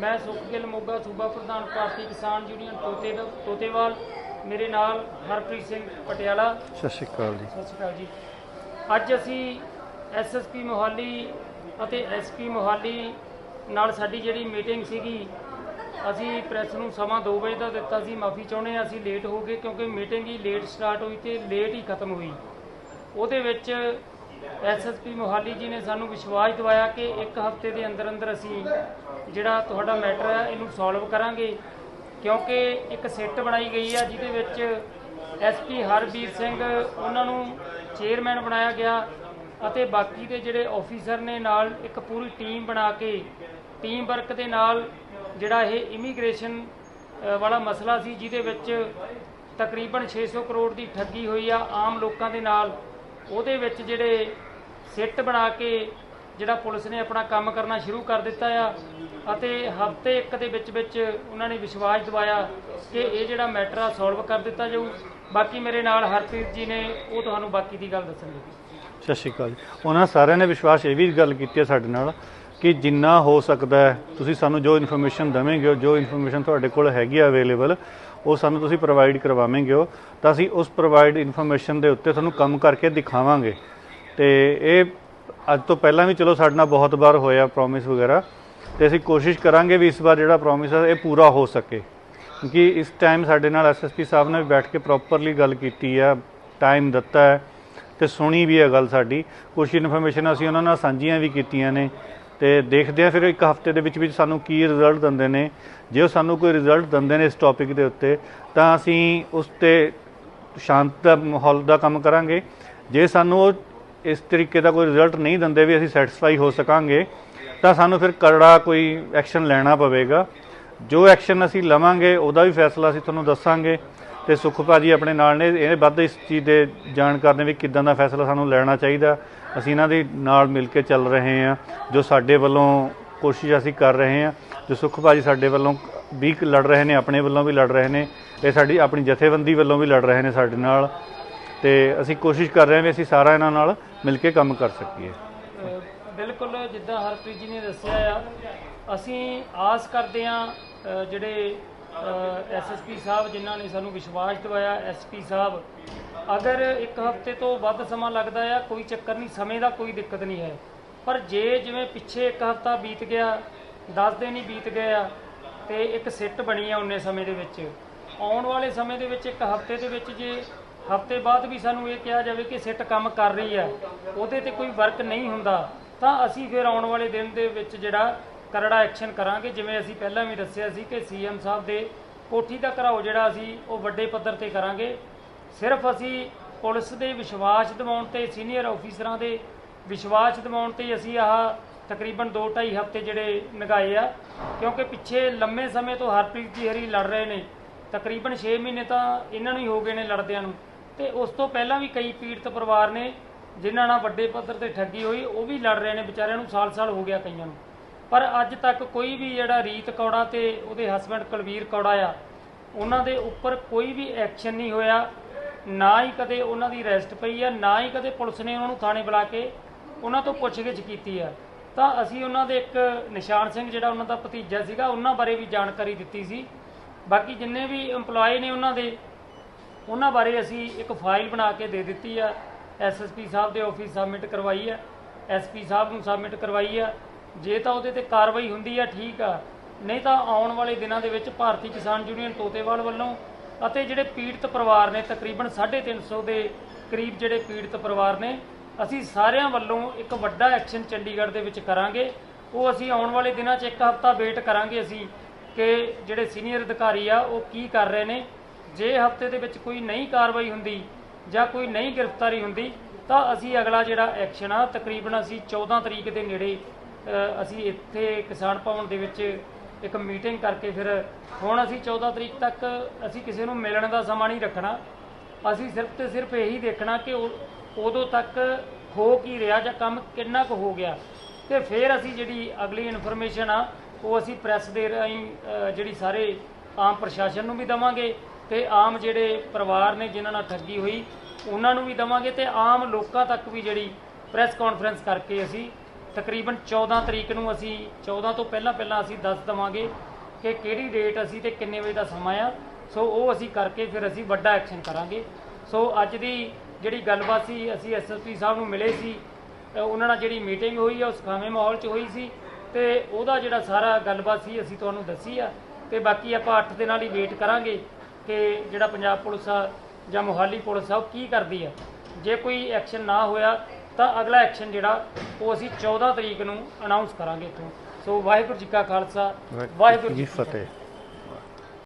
ਮੈਂ ਸੁਖਗਿੱਲ ਮੋਗਾ ਸੂਬਾ ਪ੍ਰਧਾਨ ਭਾਰਤੀ ਕਿਸਾਨ ਯੂਨੀਅਨ ਤੋਤੇ ਤੋਤੇਵਾਲ ਮੇਰੇ ਨਾਲ ਹਰਪ੍ਰੀਤ ਸਿੰਘ ਪਟਿਆਲਾ। ਸਤਿ ਸ਼੍ਰੀ ਅਕਾਲ ਜੀ। ਸਤਿ ਸ਼੍ਰੀ ਅਕਾਲ ਜੀ। ਅੱਜ ਅਸੀਂ ਐਸਐਸਪੀ ਮੋਹਾਲੀ ਅਤੇ ਐਸਪੀ ਮੋਹਾਲੀ ਨਾਲ ਸਾਡੀ ਜਿਹੜੀ ਮੀਟਿੰਗ ਸੀਗੀ ਅਸੀਂ ਪ੍ਰੈਸ ਨੂੰ ਸਮਾਂ 2 ਵਜੇ ਦਾ ਦਿੱਤਾ ਸੀ ਮਾਫੀ ਚਾਹੁੰਦੇ ਹਾਂ ਅਸੀਂ ਲੇਟ ਹੋ ਗਏ ਕਿਉਂਕਿ ਮੀਟਿੰਗ ਹੀ ਲੇਟ ਸਟਾਰਟ ਹੋਈ ਤੇ ਲੇਟ ਹੀ ਖਤਮ ਹੋਈ। ਉਹਦੇ ਵਿੱਚ ਐਸਐਸਪੀ ਮੋਹਾਲੀ ਜੀ ਨੇ ਸਾਨੂੰ ਵਿਸ਼ਵਾਸ ਦਿਵਾਇਆ ਕਿ ਇੱਕ ਹਫ਼ਤੇ ਦੇ ਅੰਦਰ ਅੰਦਰ ਅਸੀਂ ਜਿਹੜਾ ਤੁਹਾਡਾ ਮੈਟਰ ਹੈ, ਇਹਨੂੰ ਸੋਲਵ ਕਰਾਂਗੇ। ਕਿਉਂਕਿ ਇੱਕ ਸਿੱਟ ਬਣਾਈ ਗਈ ਹੈ ਜਿਹਦੇ ਵਿੱਚ ਐਸਪੀ ਹਰਬੀਰ ਸਿੰਘ, ਉਹਨਾਂ ਨੂੰ ਚੇਅਰਮੈਨ ਬਣਾਇਆ ਗਿਆ ਅਤੇ ਬਾਕੀ ਦੇ ਜਿਹੜੇ ਆਫੀਸਰ ਨੇ ਨਾਲ ਇੱਕ ਪੂਰੀ ਟੀਮ ਬਣਾ ਕੇ ਟੀਮ ਵਰਕ ਦੇ ਨਾਲ ਜਿਹੜਾ ਇਹ ਇਮੀਗ੍ਰੇਸ਼ਨ ਵਾਲਾ ਮਸਲਾ ਸੀ, ਜਿਹਦੇ ਵਿੱਚ ਤਕਰੀਬਨ 600 ਕਰੋੜ ਦੀ ਠੱਗੀ ਹੋਈ ਆ ਆਮ ਲੋਕਾਂ ਦੇ ਨਾਲ। ਉਹਦੇ ਵਿੱਚ ਜਿਹੜੇ ਸਿੱਟ ਬਣਾ ਕੇ ਜਿਹੜਾ ਪੁਲਿਸ ਨੇ ਆਪਣਾ ਕੰਮ ਕਰਨਾ ਸ਼ੁਰੂ ਕਰ ਦਿੱਤਾ ਆ ਅਤੇ ਹਫ਼ਤੇ ਇੱਕ ਦੇ ਵਿੱਚ ਵਿੱਚ ਉਹਨਾਂ ਨੇ ਵਿਸ਼ਵਾਸ ਦਿਵਾਇਆ ਕਿ ਇਹ ਜਿਹੜਾ ਮੈਟਰ ਆ ਸੋਲਵ ਕਰ ਦਿੱਤਾ ਜਾਊ। ਬਾਕੀ ਮੇਰੇ ਨਾਲ ਹਰਪ੍ਰੀਤ ਜੀ ਨੇ, ਉਹ ਤੁਹਾਨੂੰ ਬਾਕੀ ਦੀ ਗੱਲ ਦੱਸਣਗੇ। ਸਤਿ ਸ਼੍ਰੀ ਅਕਾਲ ਜੀ। ਉਹਨਾਂ ਸਾਰਿਆਂ ਨੇ ਵਿਸ਼ਵਾਸ ਇਹ ਵੀ ਗੱਲ ਕੀਤੀ ਹੈ ਸਾਡੇ ਨਾਲ ਕਿ ਜਿੰਨਾ ਹੋ ਸਕਦਾ ਹੈ, ਤੁਸੀਂ ਸਾਨੂੰ ਜੋ ਇਨਫੋਰਮੇਸ਼ਨ ਦਵੇਂਗੇ, ਜੋ ਇਨਫੋਰਮੇਸ਼ਨ ਤੁਹਾਡੇ ਕੋਲ ਹੈਗੀ ਆ ਅਵੇਲੇਬਲ ਉਹ ਸਾਨੂੰ ਤੁਸੀਂ ਪ੍ਰੋਵਾਈਡ ਕਰਵਾਵੇਂਗੇ ਹੋ ਤਾਂ ਅਸੀਂ ਉਸ ਪ੍ਰੋਵਾਈਡ ਇਨਫੋਰਮੇਸ਼ਨ ਦੇ ਉੱਤੇ ਤੁਹਾਨੂੰ ਕੰਮ ਕਰਕੇ ਦਿਖਾਵਾਂਗੇ। ਤੇ ਇਹ ਅੱਜ ਤੋਂ ਪਹਿਲਾਂ ਵੀ ਚਲੋ ਸਾਡੇ ਨਾਲ ਬਹੁਤ ਵਾਰ ਹੋਇਆ ਪ੍ਰੋਮਿਸ ਵਗੈਰਾ, ਤੇ ਅਸੀਂ ਕੋਸ਼ਿਸ਼ ਕਰਾਂਗੇ ਵੀ ਇਸ ਵਾਰ ਜਿਹੜਾ ਪ੍ਰੋਮਿਸ ਹੈ ਇਹ ਪੂਰਾ ਹੋ ਸਕੇ। ਕਿਉਂਕਿ ਇਸ ਟਾਈਮ ਸਾਡੇ ਨਾਲ ਐਸਐਸਪੀ ਸਾਹਿਬ ਨੇ ਬੈਠ ਕੇ ਪ੍ਰੋਪਰਲੀ ਗੱਲ ਕੀਤੀ ਆ ਟਾਈਮ ਦਿੱਤਾ ਹੈ, ਤੇ ਸੁਣੀ ਵੀ ਹੈ ਗੱਲ ਸਾਡੀ। ਕੁਝ ਇਨਫੋਰਮੇਸ਼ਨ ਅਸੀਂ ਉਹਨਾਂ ਨਾਲ ਸਾਂਝੀਆਂ ਵੀ ਕੀਤੀਆਂ ਨੇ ਤੇ ਦੇਖਦੇ ਆ ਫਿਰ ਇੱਕ ਹਫ਼ਤੇ ਦੇ ਵਿੱਚ ਵਿੱਚ ਸਾਨੂੰ ਕੀ ਰਿਜ਼ਲਟ ਦਿੰਦੇ ਨੇ। ਜੇ ਉਹ ਸਾਨੂੰ ਕੋਈ ਰਿਜ਼ਲਟ ਦਿੰਦੇ ਨੇ ਇਸ ਟੌਪਿਕ ਦੇ ਉੱਤੇ, ਤਾਂ ਅਸੀਂ ਉਸ ਤੇ ਸ਼ਾਂਤ ਮਾਹੌਲ ਦਾ ਕੰਮ ਕਰਾਂਗੇ। ਜੇ ਸਾਨੂੰ ਉਹ ਇਸ ਤਰੀਕੇ ਦਾ ਕੋਈ ਰਿਜ਼ਲਟ ਨਹੀਂ ਦਿੰਦੇ ਵੀ ਅਸੀਂ ਸੈਟੀਸਫਾਈ ਹੋ ਸਕਾਂਗੇ, ਤਾਂ ਸਾਨੂੰ ਫਿਰ ਕਰੜਾ ਕੋਈ ਐਕਸ਼ਨ ਲੈਣਾ ਪਵੇਗਾ। ਜੋ ਐਕਸ਼ਨ ਅਸੀਂ ਲਵਾਂਗੇ, ਉਹਦਾ ਵੀ ਫੈਸਲਾ ਅਸੀਂ ਤੁਹਾਨੂੰ ਦੱਸਾਂਗੇ। ਤੇ ਸੁਖ ਭਾਜੀ ਆਪਣੇ ਨਾਲ ਨੇ ਇਹ ਵੱਧ ਇਸ ਚੀਜ਼ ਦੇ ਜਾਣਕਾਰ ਨੇ ਵੀ ਕਿੱਦਾਂ ਦਾ ਫੈਸਲਾ ਸਾਨੂੰ ਲੈਣਾ ਚਾਹੀਦਾ। ਅਸੀਂ ਇਹਨਾਂ ਦੇ ਨਾਲ ਮਿਲ ਕੇ ਚੱਲ ਰਹੇ ਹਾਂ, ਜੋ ਸਾਡੇ ਵੱਲੋਂ ਕੋਸ਼ਿਸ਼ ਅਸੀਂ ਕਰ ਰਹੇ ਹਾਂ, ਜੋ ਸੁਖ ਭਾਜੀ ਸਾਡੇ ਵੱਲੋਂ ਵੀ ਲੜ ਰਹੇ ਨੇ, ਆਪਣੇ ਵੱਲੋਂ ਵੀ ਲੜ ਰਹੇ ਨੇ ਤੇ ਸਾਡੀ ਆਪਣੀ ਜਥੇਬੰਦੀ ਵੱਲੋਂ ਵੀ ਲੜ ਰਹੇ ਨੇ ਸਾਡੇ ਨਾਲ। ਤੇ ਅਸੀਂ ਕੋਸ਼ਿਸ਼ ਕਰ ਰਹੇ ਹਾਂ ਵੀ ਅਸੀਂ ਸਾਰਾ ਇਹਨਾਂ ਨਾਲ ਮਿਲ ਕੇ ਕੰਮ ਕਰ ਸਕੀਏ। ਬਿਲਕੁਲ, ਜਿੱਦਾਂ ਹਰਪ੍ਰੀਤ ਜੀ ਨੇ ਦੱਸਿਆ ਆ, ਅਸੀਂ ਆਸ ਕਰਦੇ ਆ ਜਿਹੜੇ ਐਸਐਸਪੀ ਸਾਹਿਬ ਜਿਨ੍ਹਾਂ ਨੇ ਸਾਨੂੰ ਵਿਸ਼ਵਾਸ ਦਿਵਾਇਆ ਐਸਪੀ ਸਾਹਿਬ, ਅਗਰ ਇੱਕ ਹਫ਼ਤੇ ਤੋਂ ਵੱਧ ਸਮਾਂ ਲੱਗਦਾ ਆ, ਕੋਈ ਚੱਕਰ ਨਹੀਂ, ਸਮੇਂ ਦਾ ਕੋਈ ਦਿੱਕਤ ਨਹੀਂ ਹੈ। ਪਰ ਜੇ ਜਿਵੇਂ ਪਿੱਛੇ ਇੱਕ ਹਫ਼ਤਾ ਬੀਤ ਗਿਆ 10 ਦਿਨ ਹੀ ਬੀਤ ਗਏ ਆ, ਤੇ ਇੱਕ ਸਿੱਟ ਬਣੀ ਆ ਉਹਨੇ ਸਮੇਂ ਦੇ ਵਿੱਚ। ਆਉਣ ਵਾਲੇ ਸਮੇਂ ਦੇ ਵਿੱਚ ਇੱਕ ਹਫ਼ਤੇ ਦੇ ਵਿੱਚ ਜੇ ਹਫ਼ਤੇ ਬਾਅਦ ਵੀ ਸਾਨੂੰ ਇਹ ਕਿਹਾ ਜਾਵੇ ਕਿ ਸਿੱਟ ਕੰਮ ਕਰ ਰਹੀ ਹੈ ਉਹਦੇ ਤੇ ਕੋਈ ਵਰਕ ਨਹੀਂ ਹੁੰਦਾ, ਤਾਂ ਅਸੀਂ ਫਿਰ ਆਉਣ ਵਾਲੇ ਦਿਨ ਦੇ ਵਿੱਚ ਜਿਹੜਾ ਕਰੜਾ ਐਕਸ਼ਨ ਕਰਾਂਗੇ। ਜਿਵੇਂ ਅਸੀਂ ਪਹਿਲਾਂ ਵੀ ਦੱਸਿਆ ਸੀ ਕਿ ਸੀਐਮ ਸਾਹਿਬ ਦੇ ਕੋਠੀ ਦਾ ਘਰਾਓ ਜਿਹੜਾ ਅਸੀਂ ਉਹ ਵੱਡੇ ਪੱਧਰ ਤੇ ਕਰਾਂਗੇ। ਸਿਰਫ ਅਸੀਂ ਪੁਲਿਸ ਦੇ ਵਿਸ਼ਵਾਸ ਦਿਵਾਉਣ ਤੇ ਸੀਨੀਅਰ ਅਫੀਸਰਾਂ ਦੇ ਵਿਸ਼ਵਾਸ ਦਿਵਾਉਣ ਤੇ ਹੀ ਅਸੀਂ ਆਹ ਤਕਰੀਬਨ 2-2.5 ਹਫ਼ਤੇ ਜਿਹੜੇ ਨਗਾਏ ਆ। ਕਿਉਂਕਿ ਪਿੱਛੇ ਲੰਮੇ ਸਮੇਂ ਤੋਂ ਹਰਪ੍ਰੀਤ ਜੀ ਹਰੀ ਲੜ ਰਹੇ ਨੇ। ਤਕਰੀਬਨ 6 ਮਹੀਨੇ ਤਾਂ ਇਹਨਾਂ ਨੂੰ ਹੀ ਹੋ ਗਏ ਨੇ ਲੜਦਿਆਂ ਨੂੰ। ਤੇ ਉਸ ਤੋਂ ਪਹਿਲਾਂ ਵੀ ਕਈ ਪੀੜਤ ਪਰਿਵਾਰ ਨੇ, ਜਿਨ੍ਹਾਂ ਨਾਲ ਵੱਡੇ ਪੱਧਰ ਤੇ ਠੱਗੀ ਹੋਈ, ਉਹ ਵੀ ਲੜ ਰਹੇ ਨੇ। ਵਿਚਾਰਿਆਂ ਨੂੰ ਸਾਲ-ਸਾਲ ਹੋ ਗਿਆ ਕਈਆਂ ਨੂੰ। ਪਰ ਅੱਜ ਤੱਕ ਕੋਈ ਵੀ ਜਿਹੜਾ ਰੀਤ ਕੌੜਾ ਤੇ ਉਹਦੇ ਹਸਬੰਡ ਕੁਲਵੀਰ ਕੌੜਾ ਆ, ਉਹਨਾਂ ਦੇ ਉੱਪਰ ਕੋਈ ਵੀ ਐਕਸ਼ਨ ਨਹੀਂ ਹੋਇਆ, ਨਾ ਹੀ ਕਦੇ ਉਹਨਾਂ ਦੀ ਅਰੈਸਟ ਪਈ ਆ, ਨਾ ਹੀ ਕਦੇ ਪੁਲਿਸ ਨੇ ਉਹਨਾਂ ਨੂੰ ਥਾਣੇ ਬੁਲਾ ਕੇ ਉਹਨਾਂ ਤੋਂ ਪੁੱਛਗਿੱਛ ਕੀਤੀ ਆ। ਤਾਂ ਅਸੀਂ ਉਹਨਾਂ ਦੇ ਇੱਕ ਨਿਸ਼ਾਨ ਸਿੰਘ ਜਿਹੜਾ ਉਹਨਾਂ ਦਾ ਭਤੀਜਾ ਸੀਗਾ, ਉਹਨਾਂ ਬਾਰੇ ਵੀ ਜਾਣਕਾਰੀ ਦਿੱਤੀ ਸੀ। ਬਾਕੀ ਜਿੰਨੇ ਵੀ EMPLOYE ਨੇ ਉਹਨਾਂ ਦੇ, ਉਹਨਾਂ ਬਾਰੇ ਅਸੀਂ ਇੱਕ ਫਾਈਲ ਬਣਾ ਕੇ ਦੇ ਦਿੱਤੀ ਆ। ਐਸਐਸਪੀ ਸਾਹਿਬ ਦੇ ਆਫਿਸ ਸਬਮਿਟ ਕਰਵਾਈ ਆ। ਐਸਪੀ ਸਾਹਿਬ ਨੂੰ ਸਬਮਿਟ ਕਰਵਾਈ ਆ। ਜੇ ਤਾਂ ਉਹਦੇ ਤੇ ਕਾਰਵਾਈ ਹੁੰਦੀ ਆ, ਠੀਕ ਆ। ਨਹੀਂ ਤਾਂ ਆਉਣ ਵਾਲੇ ਦਿਨਾਂ ਦੇ ਵਿੱਚ ਭਾਰਤੀ ਕਿਸਾਨ ਯੂਨੀਅਨ ਤੋਤੇਵਾਲ ਵੱਲੋਂ ਅਤੇ ਜਿਹੜੇ ਪੀੜਤ ਪਰਿਵਾਰ ਨੇ ਤਕਰੀਬਨ 350 ਦੇ ਕਰੀਬ ਜਿਹੜੇ ਪੀੜਤ ਪਰਿਵਾਰ ਨੇ, ਅਸੀਂ ਸਾਰਿਆਂ ਵੱਲੋਂ ਇੱਕ ਵੱਡਾ ਐਕਸ਼ਨ ਚੰਡੀਗੜ੍ਹ ਦੇ ਵਿੱਚ ਕਰਾਂਗੇ। ਉਹ ਅਸੀਂ ਆਉਣ ਵਾਲੇ ਦਿਨਾਂ 'ਚ ਇੱਕ ਹਫ਼ਤਾ ਵੇਟ ਕਰਾਂਗੇ ਅਸੀਂ ਕਿ ਜਿਹੜੇ ਸੀਨੀਅਰ ਅਧਿਕਾਰੀ ਆ, ਉਹ ਕੀ ਕਰ ਰਹੇ ਨੇ। ਜੇ ਹਫ਼ਤੇ ਦੇ ਵਿੱਚ ਕੋਈ ਨਹੀਂ ਕਾਰਵਾਈ ਹੁੰਦੀ ਜਾਂ ਕੋਈ ਨਹੀਂ ਗ੍ਰਿਫਤਾਰੀ ਹੁੰਦੀ, ਤਾਂ ਅਸੀਂ ਅਗਲਾ ਜਿਹੜਾ ਐਕਸ਼ਨ ਆ, ਤਕਰੀਬਨ ਅਸੀਂ 14 ਤਰੀਕ ਦੇ ਨੇੜੇ ਅਸੀਂ ਇੱਥੇ ਕਿਸਾਨ ਭਵਨ ਦੇ ਵਿੱਚ ਇੱਕ ਮੀਟਿੰਗ ਕਰਕੇ ਫਿਰ ਹੁਣ ਅਸੀਂ 14 ਤਰੀਕ ਤੱਕ ਅਸੀਂ ਕਿਸੇ ਨੂੰ ਮਿਲਣ ਦਾ ਸਮਾਂ ਨਹੀਂ ਰੱਖਣਾ। ਅਸੀਂ ਸਿਰਫ ਤੇ ਸਿਰਫ ਇਹੀ ਦੇਖਣਾ ਕਿ ਉਦੋਂ ਤੱਕ ਹੋ ਕੀ ਰਿਹਾ ਜਾਂ ਕੰਮ ਕਿੰਨਾ ਕੁ ਹੋ ਗਿਆ। ਤੇ ਫਿਰ ਅਸੀਂ ਜਿਹੜੀ ਅਗਲੀ ਇਨਫੋਰਮੇਸ਼ਨ ਆ, ਉਹ ਅਸੀਂ ਪ੍ਰੈਸ ਦੇ ਰਾਹੀਂ ਜਿਹੜੀ ਸਾਰੇ ਆਮ ਪ੍ਰਸ਼ਾਸਨ ਨੂੰ ਵੀ ਦਵਾਂਗੇ ਤੇ ਆਮ ਜਿਹੜੇ ਪਰਿਵਾਰ ਨੇ ਜਿਨ੍ਹਾਂ ਨਾਲ ਠੱਗੀ ਹੋਈ, ਉਹਨਾਂ ਨੂੰ ਵੀ ਦਵਾਂਗੇ ਤੇ ਆਮ ਲੋਕਾਂ ਤੱਕ ਵੀ ਜਿਹੜੀ ਪ੍ਰੈਸ ਕਾਨਫਰੰਸ ਕਰਕੇ ਅਸੀਂ ਤਕਰੀਬਨ 14 ਤਰੀਕ ਨੂੰ ਅਸੀਂ 14 ਤੋਂ ਪਹਿਲਾਂ ਪਹਿਲਾਂ ਅਸੀਂ ਦੱਸ ਦਵਾਂਗੇ ਕਿ ਕਿਹੜੀ ਡੇਟ ਅਸੀਂ ਤੇ ਕਿੰਨੇ ਵਜੇ ਦਾ ਸਮਾਂ ਆ। ਸੋ ਉਹ ਅਸੀਂ ਕਰਕੇ ਫਿਰ ਅਸੀਂ ਵੱਡਾ ਐਕਸ਼ਨ ਕਰਾਂਗੇ। ਸੋ ਅੱਜ ਦੀ ਜਿਹੜੀ ਗੱਲਬਾਤ ਸੀ, ਅਸੀਂ ਐਸਐਸਪੀ ਸਾਹਿਬ ਨੂੰ ਮਿਲੇ ਸੀ ਉਹਨਾਂ ਨਾਲ ਜਿਹੜੀ ਮੀਟਿੰਗ ਹੋਈ ਆ ਉਸ ਖਾਵੇਂ ਮਾਹੌਲ 'ਚ ਹੋਈ ਸੀ। ਤੇ ਉਹਦਾ ਜਿਹੜਾ ਸਾਰਾ ਗੱਲਬਾਤ ਸੀ, ਅਸੀਂ ਤੁਹਾਨੂੰ ਦੱਸੀ ਆ। ਤੇ ਬਾਕੀ ਆਪਾਂ 8 ਦਿਨਾਂ ਲਈ ਵੇਟ ਕਰਾਂਗੇ ਕਿ ਜਿਹੜਾ ਪੰਜਾਬ ਪੁਲਿਸ ਆ ਜਾਂ ਮੋਹਾਲੀ ਪੁਲਿਸ ਆ, ਉਹ ਕੀ ਕਰਦੀ ਆ। ਜੇ ਕੋਈ ਐਕਸ਼ਨ ਨਾ ਹੋਇਆ ਤਾਂ ਅਗਲਾ ਐਕਸ਼ਨ ਜਿਹੜਾ ਉਹ ਅਸੀਂ 14 ਤਰੀਕ ਨੂੰ ਅਨਾਉਂਸ ਕਰਾਂਗੇ ਇੱਥੋਂ। ਸੋ ਵਾਹਿਗੁਰੂ ਜੀ ਕਾ ਖਾਲਸਾ ਵਾਹਿਗੁਰੂ ਜੀ ਕੀ ਫਤਿਹ।